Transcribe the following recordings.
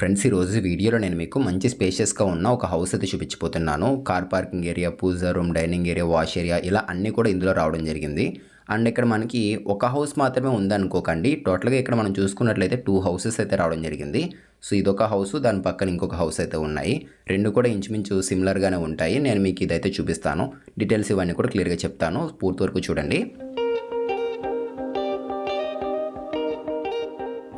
Friends ఈరోజు వీడియోలో నేను మీకు మంచి స్పేషియస్గా ఉన్న ఒక హౌస్ అయితే చూపించిపోతున్నాను car parking area puja room dining area wash area ఇలా అన్నీ కూడా ఇందులో రావడం జరిగింది. అండ్ ఇక్కడ మనకి ఒక హౌస్ మాత్రమే ఉందనుకోకండి. టోటల్గా ఇక్కడ మనం చూసుకున్నట్లయితే టూ హౌసెస్ అయితే రావడం జరిగింది. సో ఇదొక హౌస్ దాని పక్కన ఇంకొక హౌస్ అయితే ఉన్నాయి. రెండు కూడా ఇంచుమించు సిమిలర్గానే ఉంటాయి. నేను మీకు ఇదైతే చూపిస్తాను. డీటెయిల్స్ ఇవన్నీ కూడా క్లియర్గా చెప్తాను. పూర్తి వరకు చూడండి.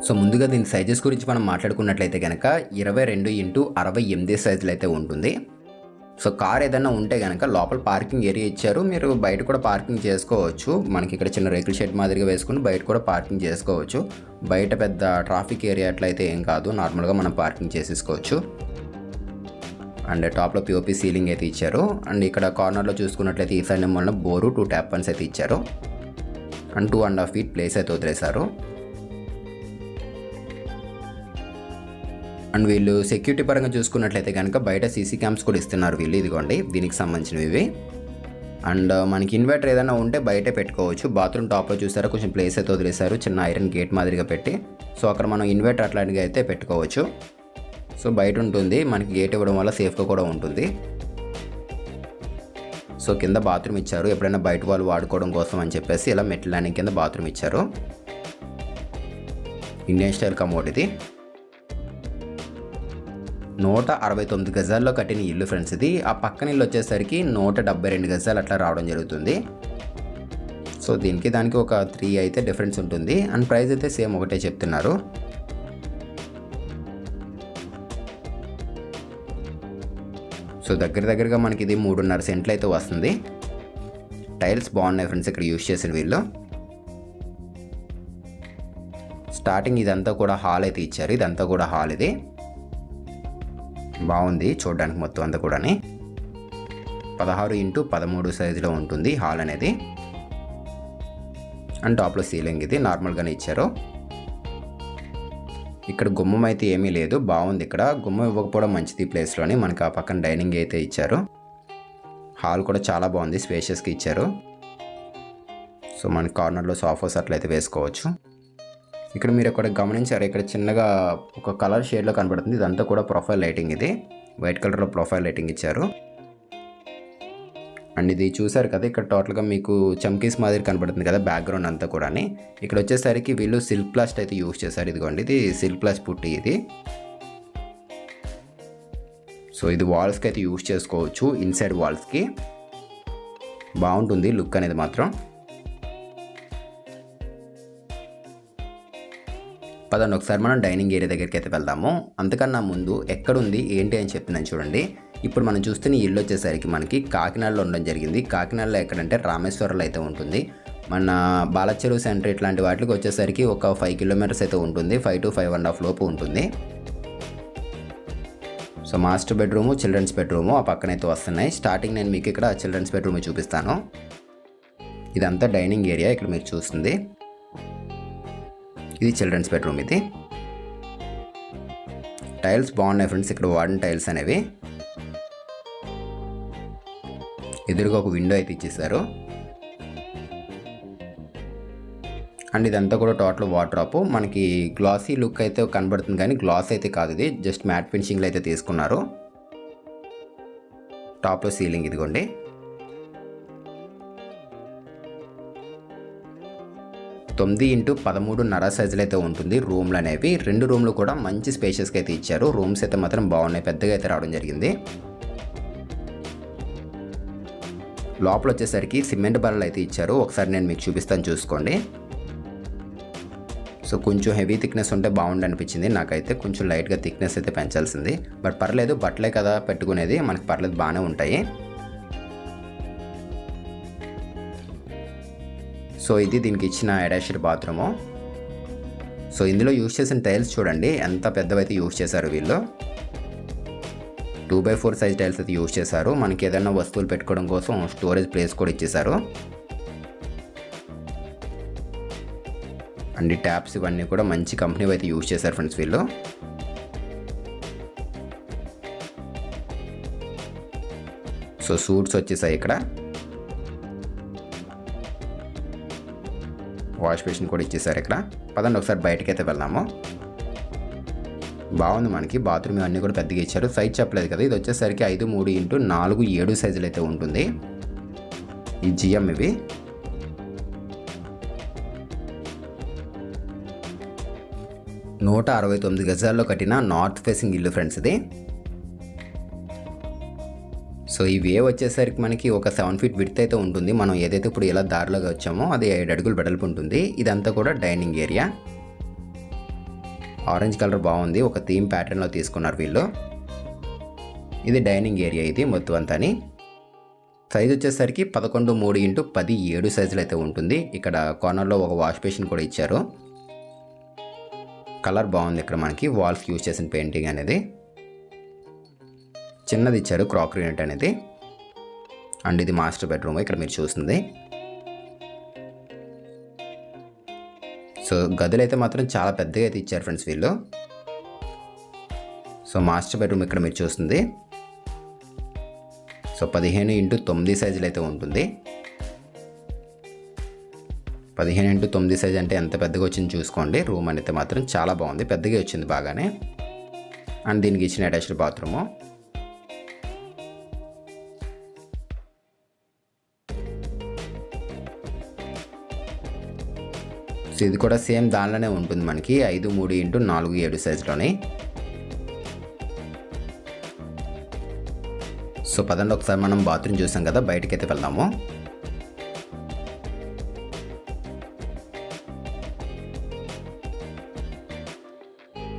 సో ముందుగా దీని సైజెస్ గురించి మనం మాట్లాడుకున్నట్లయితే కనుక ఇరవై రెండు ఇంటూ అరవై ఎనిమిది సైజులు అయితే ఉంటుంది. సో కార్ ఏదైనా ఉంటే కనుక లోపల పార్కింగ్ ఏరియా ఇచ్చారు. మీరు బయట కూడా పార్కింగ్ చేసుకోవచ్చు. మనకి ఇక్కడ చిన్న రేకుల షెడ్ మాదిరిగా వేసుకుని బయట కూడా పార్కింగ్ చేసుకోవచ్చు. బయట పెద్ద ట్రాఫిక్ ఏరియా అట్లయితే ఏం కాదు. నార్మల్గా మనం పార్కింగ్ చేసేసుకోవచ్చు. అండ్ టాప్లో పిఓపి సీలింగ్ అయితే ఇచ్చారు. అండ్ ఇక్కడ కార్నర్లో చూసుకున్నట్లయితే ఈ సైడ్ నెంబర్లో బోరు టూ ట్యాప్ పన్స్ అయితే ఇచ్చారు. And two and half feet place అయితే వదిలేశారు. అండ్ వీళ్ళు సెక్యూరిటీ పరంగా చూసుకున్నట్లయితే కనుక బయట సీసీ క్యామ్స్ కూడా ఇస్తున్నారు వీళ్ళు. ఇదిగోండి దీనికి సంబంధించినవి ఇవి. అండ్ uh, మనకి ఇన్వర్టర్ ఏదైనా ఉంటే బయటే పెట్టుకోవచ్చు. బాత్రూమ్ టాప్లో చూసారా కొంచెం ప్లేస్ అయితే వదిలేశారు. చిన్న ఐరన్ గేట్ మాదిరిగా పెట్టి. సో అక్కడ మనం ఇన్వర్టర్ అట్లాంటివి అయితే పెట్టుకోవచ్చు. సో బయట ఉంటుంది. మనకి గేట్ ఇవ్వడం వల్ల సేఫ్గా కూడా ఉంటుంది. సో కింద బాత్రూమ్ ఇచ్చారు. ఎప్పుడైనా బయట వాళ్ళు వాడుకోవడం కోసం అని చెప్పేసి ఇలా మెట్ల ల్యాండింగ్ కింద బాత్రూమ్ ఇచ్చారు. ఇండియన్ స్టైల్ కమోడ్ ఇది నూట అరవై తొమ్మిది గజాల్లో కట్టిన ఇల్లు ఫ్రెండ్స్ ఇది. ఆ పక్కన ఇల్లు వచ్చేసరికి నూట డెబ్బై రెండు గజాలు అట్లా రావడం జరుగుతుంది. సో దీనికి దానికి ఒక త్రీ అయితే డిఫరెన్స్ ఉంటుంది. అండ్ ప్రైస్ అయితే సేమ్ ఒకటే చెప్తున్నారు. సో దగ్గర దగ్గరగా మనకి ఇది మూడున్నర సెంట్లు అయితే వస్తుంది. టైల్స్ బాగున్నాయి ఫ్రెండ్స్ ఇక్కడ యూజ్ చేసిన వీళ్ళు. స్టార్టింగ్ ఇదంతా కూడా హాల్ అయితే ఇచ్చారు. ఇదంతా కూడా హాల్ ఇది. బాగుంది చూడడానికి మొత్తం అంతా కూడాని. పదహారు ఇంటూ పదమూడు సైజులో ఉంటుంది హాల్ అనేది. అండ్ టాప్లో సీలింగ్ ఇది నార్మల్గానే ఇచ్చారు. ఇక్కడ గుమ్మం అయితే ఏమీ లేదు బాగుంది ఇక్కడ. గుమ్మం ఇవ్వకపోవడం మంచిది ప్లేస్లోని మనకి ఆ పక్కన డైనింగ్ అయితే ఇచ్చారు. హాల్ కూడా చాలా బాగుంది స్పేషియస్కి ఇచ్చారు. సో మన కార్నర్లో సోఫాస్ అట్లయితే వేసుకోవచ్చు. ఇక్కడ మీరు ఇక్కడ గమనించారు? ఇక్కడ చిన్నగా ఒక కలర్ షేడ్లో కనబడుతుంది. ఇదంతా కూడా ప్రొఫైల్ లైటింగ్ ఇది. వైట్ కలర్లో ప్రొఫైల్ లైటింగ్ ఇచ్చారు. అండ్ ఇది చూసారు కదా ఇక్కడ టోటల్గా మీకు చమ్కీస్ మాదిరి కనబడుతుంది కదా బ్యాక్గ్రౌండ్ అంతా కూడా ఇక్కడ వచ్చేసరికి వీళ్ళు సిల్క్ ప్లాస్ట్ అయితే యూస్ చేశారు. ఇదిగోండి ఇది సిల్క్ ప్లాస్ట్ పుట్టి ఇది. సో ఇది వాల్స్కి అయితే యూస్ చేసుకోవచ్చు ఇన్సైడ్ వాల్స్కి బాగుంటుంది లుక్ అనేది మాత్రం. పదండి ఒకసారి మనం డైనింగ్ ఏరియా దగ్గరికి అయితే వెళ్దాము. అంతకన్నా ముందు ఎక్కడుంది ఏంటి అని చెప్తున్నాను చూడండి. ఇప్పుడు మనం చూస్తున్న ఇల్లు వచ్చేసరికి మనకి కాకినాడలో ఉండడం జరిగింది. కాకినాడలో ఎక్కడంటే రామేశ్వరంలో అయితే ఉంటుంది. మన బాలచెరు సెంటర్ ఇట్లాంటి వాటికి వచ్చేసరికి ఒక ఫైవ్ కిలోమీటర్స్ అయితే ఉంటుంది. Five to five and half లోపు ఉంటుంది. So master bedroom children's bedroom ఆ పక్కనైతే వస్తున్నాయి. స్టార్టింగ్ నేను మీకు ఇక్కడ చిల్డ్రన్స్ బెడ్రూమ్ చూపిస్తాను. ఇదంతా డైనింగ్ ఏరియా ఇక్కడ మీరు చూస్తుంది. ఇది చిల్డ్రన్స్ బెడ్రూమ్ ఇది. టైల్స్ బాగున్నాయి ఫ్రెండ్స్ ఇక్కడ వాడిన టైల్స్ అనేవి. ఎదురుగా ఒక విండో అయితే ఇచ్చేసారు. అండ్ ఇదంతా కూడా టోటల్ వాటర్ మనకి గ్లాసీ లుక్ అయితే కనబడుతుంది కానీ గ్లాస్ అయితే కాదు ఇది. జస్ట్ మ్యాట్ ఫినిషింగ్లో అయితే తీసుకున్నారు. టాప్లో సీలింగ్ ఇదిగోండి. తొమ్మిది ఇంటూ పదమూడు నర సైజులు అయితే ఉంటుంది రూమ్లు అనేవి. రెండు రూమ్లు కూడా మంచి స్పేషియస్గా అయితే ఇచ్చారు. రూమ్స్ అయితే మాత్రం బాగున్నాయి. పెద్దగా అయితే రావడం జరిగింది. లోపల వచ్చేసరికి సిమెంట్ బల్లలు అయితే ఇచ్చారు. ఒకసారి నేను మీకు చూపిస్తాను చూసుకోండి. సో కొంచెం హెవీ థిక్నెస్ ఉంటే బాగుండి అనిపించింది. నాకైతే కొంచెం లైట్గా థిక్నెస్ అయితే పెంచాల్సింది. బట్ పర్లేదు బట్టలే కదా పెట్టుకునేది. మనకి పర్లేదు బాగానే ఉంటాయి. సో ఇది దీనికి ఇచ్చిన అటాచ్డ్ బాత్రూము. సో ఇందులో యూజ్ చేసిన టైల్స్ చూడండి ఎంత పెద్దవైతే యూజ్ చేశారు వీళ్ళు. Two by four size tiles అయితే యూజ్ చేశారు. మనకి ఏదైనా వస్తువులు పెట్టుకోవడం కోసం స్టోరేజ్ ప్లేస్ కూడా ఇచ్చేశారు. అండ్ ట్యాప్స్ ఇవన్నీ కూడా మంచి కంపెనీ అయితే యూజ్ చేశారు ఫ్రెండ్స్ వీళ్ళు. సో సూట్స్ వచ్చేసాయి ఇక్కడ. వాష్ బేసిన్ కూడా ఇచ్చేసారు ఇక్కడ. పదండి ఒకసారి బయటకి అయితే వెళ్దాము. బాగుంది మనకి. బాత్రూమ్ అన్నీ కూడా పెద్దగా ఇచ్చారు. సైజ్ చెప్పలేదు కదా ఇది వచ్చేసరికి ఐదు మూడు ఇంటూ నాలుగు ఏడు సైజులు అయితే ఉంటుంది. ఈ జిఎం ఇవి. నూట అరవై తొమ్మిది గజాల్లో కట్టిన నార్త్ ఫేసింగ్ ఇల్లు ఫ్రెండ్స్ ఇది. సో ఈ వేవ్ వచ్చేసరికి మనకి ఒక సెవెన్ ఫీట్ విడ్త్ అయితే ఉంటుంది. మనం ఏదైతే ఇప్పుడు ఇలా దారిలోగా వచ్చామో అది ఏడు అడుగులు వెడల్పు ఉంటుంది. ఇదంతా కూడా డైనింగ్ ఏరియా ఆరెంజ్ కలర్ బాగుంది. ఒక థీమ్ ప్యాటర్న్లో తీసుకున్నారు వీళ్ళు. ఇది డైనింగ్ ఏరియా ఇది మొత్తం అంతాని. సైజ్ వచ్చేసరికి పదకొండు మూడు ఇంటూ పది ఏడు సైజులు అయితే ఉంటుంది. ఇక్కడ కార్నర్లో ఒక వాష్ బేసిన్ కూడా ఇచ్చారు. కలర్ బాగుంది ఇక్కడ మనకి. వాల్స్కి యూజ్ చేసిన పెయింటింగ్ అనేది. చిన్నది ఇచ్చారు క్రాకరీ యూనిట్ అనేది. అండ్ ఇది మాస్టర్ బెడ్రూమ్ ఇక్కడ మీరు చూస్తుంది. సో గదులు అయితే మాత్రం చాలా పెద్దగా అయితే ఇచ్చారు ఫ్రెండ్స్ వీళ్ళు. సో మాస్టర్ బెడ్రూమ్ ఇక్కడ మీరు చూస్తుంది. సో పదిహేను ఇంటూ తొమ్మిది సైజులు అయితే ఉంటుంది. పదిహేను ఇంటూ తొమ్మిది సైజ్ అంటే ఎంత పెద్దగా వచ్చింది చూసుకోండి. రూమ్ అనేది మాత్రం చాలా బాగుంది. పెద్దగా వచ్చింది బాగానే. అండ్ దీనికి ఇచ్చిన అటాచ్డ్ బాత్రూము. నెక్స్ట్ ఇది కూడా సేమ్ దానిలోనే ఉంటుంది మనకి. ఐదు మూడు ఇంటూ నాలుగు ఏడు సైజులోని. సో పదండి ఒకసారి మనం బాత్రూమ్ చూసాం కదా బయటకి అయితే వెళ్దాము.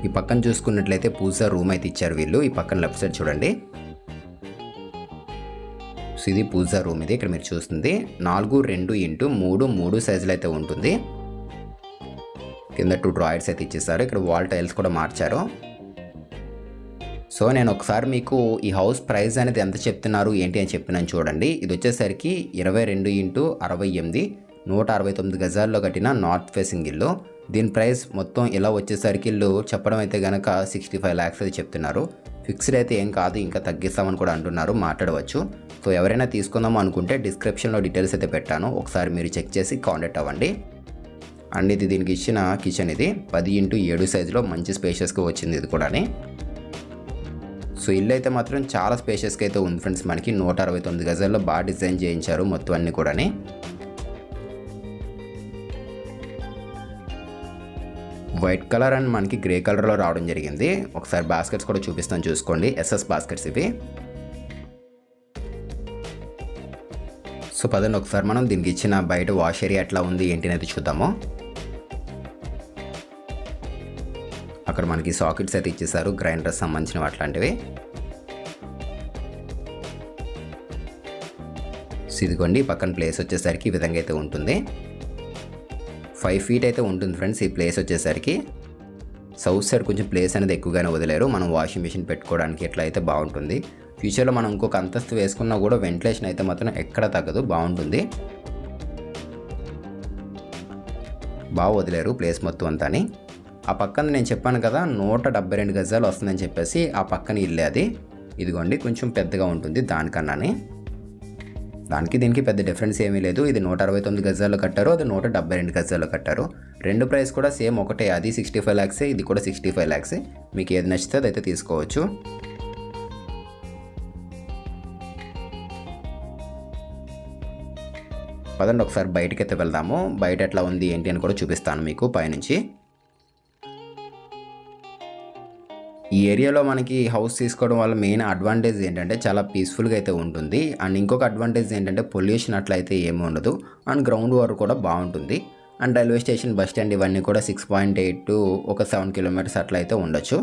ఈ పక్కన చూసుకున్నట్లయితే పూజా రూమ్ అయితే ఇచ్చారు వీళ్ళు. ఈ పక్కన లెఫ్ట్ సైడ్ చూడండి. సో ఇది పూజా రూమ్ ఇది. ఇక్కడ మీరు చూస్తుంది. నాలుగు రెండు ఇంటూ మూడు మూడు సైజులు అయితే ఉంటుంది. కింద టూ డ్రాయర్స్ అయితే ఇచ్చేసారు. ఇక్కడ వాల్ టైల్స్ కూడా మార్చారు. సో నేను ఒకసారి మీకు ఈ హౌస్ ప్రైస్ అనేది ఎంత చెప్తున్నారు ఏంటి అని చెప్పినాను చూడండి. ఇది వచ్చేసరికి ఇరవై రెండు ఇంటూ అరవై ఎనిమిది నూట అరవై తొమ్మిది గజాల్లో కట్టిన నార్త్ ఫేసింగ్ ఇల్లు. దీని ప్రైస్ మొత్తం ఇలా వచ్చేసరికి ఇల్లు చెప్పడం అయితే కనుక సిక్స్టీ ఫైవ్ ల్యాక్స్ అయితే చెప్తున్నారు. ఫిక్స్డ్ అయితే ఏం కాదు ఇంకా తగ్గిస్తామని కూడా అంటున్నారు మాట్లాడవచ్చు. సో ఎవరైనా తీసుకుందాం అనుకుంటే డిస్క్రిప్షన్లో డీటెయిల్స్ అయితే పెట్టాను. ఒకసారి మీరు చెక్ చేసి కాంటాక్ట్ అవ్వండి. అండ్ ఇది దీనికి ఇచ్చిన కిచెన్ ఇది. పది ఇంటూ ఏడు సైజులో మంచి స్పేషియస్గా వచ్చింది ఇది కూడా సో ఇల్లు అయితే మాత్రం చాలా స్పేషియస్గా అయితే ఉంది ఫ్రెండ్స్ మనకి. నూట అరవై తొమ్మిది గజాల్లో బాగా డిజైన్ చేయించారు మొత్తం అన్ని కూడాని. వైట్ కలర్ అండ్ మనకి గ్రే కలర్లో రావడం జరిగింది. ఒకసారి బాస్కెట్స్ కూడా చూపిస్తాను చూసుకోండి. ఎస్ఎస్ బాస్కెట్స్ ఇవి. సో పదండి ఒకసారి మనం దీనికి ఇచ్చిన బయట వాష్ ఏరియా ఎట్లా ఉంది ఏంటి అనేది చూద్దాము. అక్కడ మనకి సాకెట్స్ అయితే ఇచ్చేసారు గ్రైండర్స్ సంబంధించినవి అట్లాంటివి ఇదిగోండి పక్కన ప్లేస్ వచ్చేసరికి ఈ విధంగా అయితే ఉంటుంది. ఫైవ్ ఫీట్ అయితే ఉంటుంది ఫ్రెండ్స్ ఈ ప్లేస్ వచ్చేసరికి. సౌత్ సైడ్ కొంచెం ప్లేస్ అనేది ఎక్కువగానే వదిలేరు మనం వాషింగ్ మిషన్ పెట్టుకోవడానికి ఎట్లా అయితే బాగుంటుంది. ఫ్యూచర్లో మనం ఇంకొక అంతస్తు వేసుకున్నా కూడా వెంటిలేషన్ అయితే మాత్రం ఎక్కడ తగ్గదు బాగుంటుంది. బాగా వదిలేరు ప్లేస్ మొత్తం అంతా ఆ పక్కన నేను చెప్పాను కదా నూట డెబ్బై రెండు గజాలు వస్తుందని చెప్పేసి ఆ పక్కన ఇల్లే అది. ఇదిగోండి కొంచెం పెద్దగా ఉంటుంది దానికన్నాని. దానికి దీనికి పెద్ద డిఫరెన్స్ ఏమీ లేదు. ఇది నూట అరవై తొమ్మిది గజాల్లో కట్టారు అది నూట డెబ్బై రెండు గజాల్లో కట్టారు. రెండు ప్రైస్ కూడా సేమ్ ఒకటే అది సిక్స్టీ ఫైవ్ ల్యాక్సే ఇది కూడా సిక్స్టీ ఫైవ్ ల్యాక్సే మీకు ఏది నచ్చితే అదైతే తీసుకోవచ్చు. పదండి ఒకసారి బయటకైతే అయితే వెళ్దాము. బయట ఎట్లా ఉంది ఏంటి అని కూడా చూపిస్తాను మీకు పైనుంచి. ఈ ఏరియాలో మనకి హౌస్ తీసుకోవడం వల్ల మెయిన్ అడ్వాంటేజ్ ఏంటంటే చాలా పీస్ఫుల్గా అయితే ఉంటుంది. అండ్ ఇంకొక అడ్వాంటేజ్ ఏంటంటే పొల్యూషన్ అట్లయితే ఏమీ ఏమి ఉండదు. అండ్ గ్రౌండ్ వాటర్ కూడా బాగుంటుంది. And railway station bus stand ఇవన్నీ కూడా సిక్స్ పాయింట్ ఎయిట్ టు ఒక సెవెన్ కిలోమీటర్స్ అట్లా అయితే ఉండొచ్చు.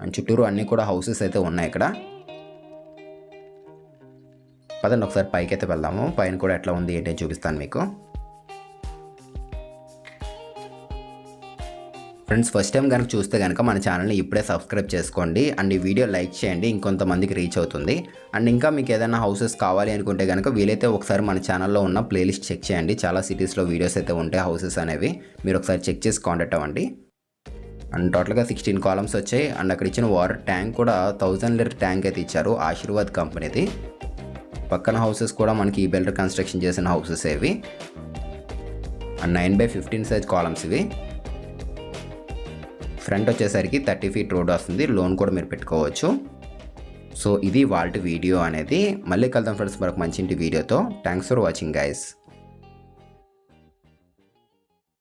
అండ్ చుట్టూరు అన్నీ కూడా హౌసెస్ అయితే ఉన్నాయి ఇక్కడ. పదండి ఒకసారి పైకి అయితే వెళ్దాము. పైన కూడా ఎట్లా ఉంది ఏంటి అని చూపిస్తాను మీకు. ఫ్రెండ్స్ ఫస్ట్ టైం కనుక చూస్తే కనుక మన ఛానల్ని ఇప్పుడే సబ్స్క్రైబ్ చేసుకోండి. అండ్ ఈ వీడియో లైక్ చేయండి ఇంకొంతమందికి రీచ్ అవుతుంది. అండ్ ఇంకా మీకు ఏదైనా హౌసెస్ కావాలి అనుకుంటే కనుక వీలైతే ఒకసారి మన ఛానల్లో ఉన్న ప్లేలిస్ట్ చెక్ చేయండి. చాలా సిటీస్లో వీడియోస్ అయితే ఉంటాయి హౌసెస్ అనేవి. మీరు ఒకసారి చెక్ చేసి కాంటాక్ట్ అవ్వండి. అండ్ టోటల్గా సిక్స్టీన్ కాలమ్స్ వచ్చాయి. అండ్ అక్కడ ఇచ్చిన వాటర్ ట్యాంక్ కూడా థౌజండ్ లీటర్ ట్యాంక్ అయితే ఇచ్చారు. ఆశీర్వాద్ కంపెనీది. పక్కన హౌసెస్ కూడా మనకి ఈ బిల్డర్ కన్స్ట్రక్షన్ చేసిన హౌసెస్ ఇవి. And nine by fifteen size columns ఇవి. ఫ్రంట్ వచ్చేసరికి థర్టీ ఫీట్ రోడ్ వస్తుంది. లోన్ కూడా మీరు పెట్టుకోవచ్చు. సో ఇది వాళ్ళ వీడియో అనేది. మళ్ళీ కలుద్దాం ఫ్రెండ్స్ మరొక మంచి ఇంటి వీడియోతో. Thanks for watching guys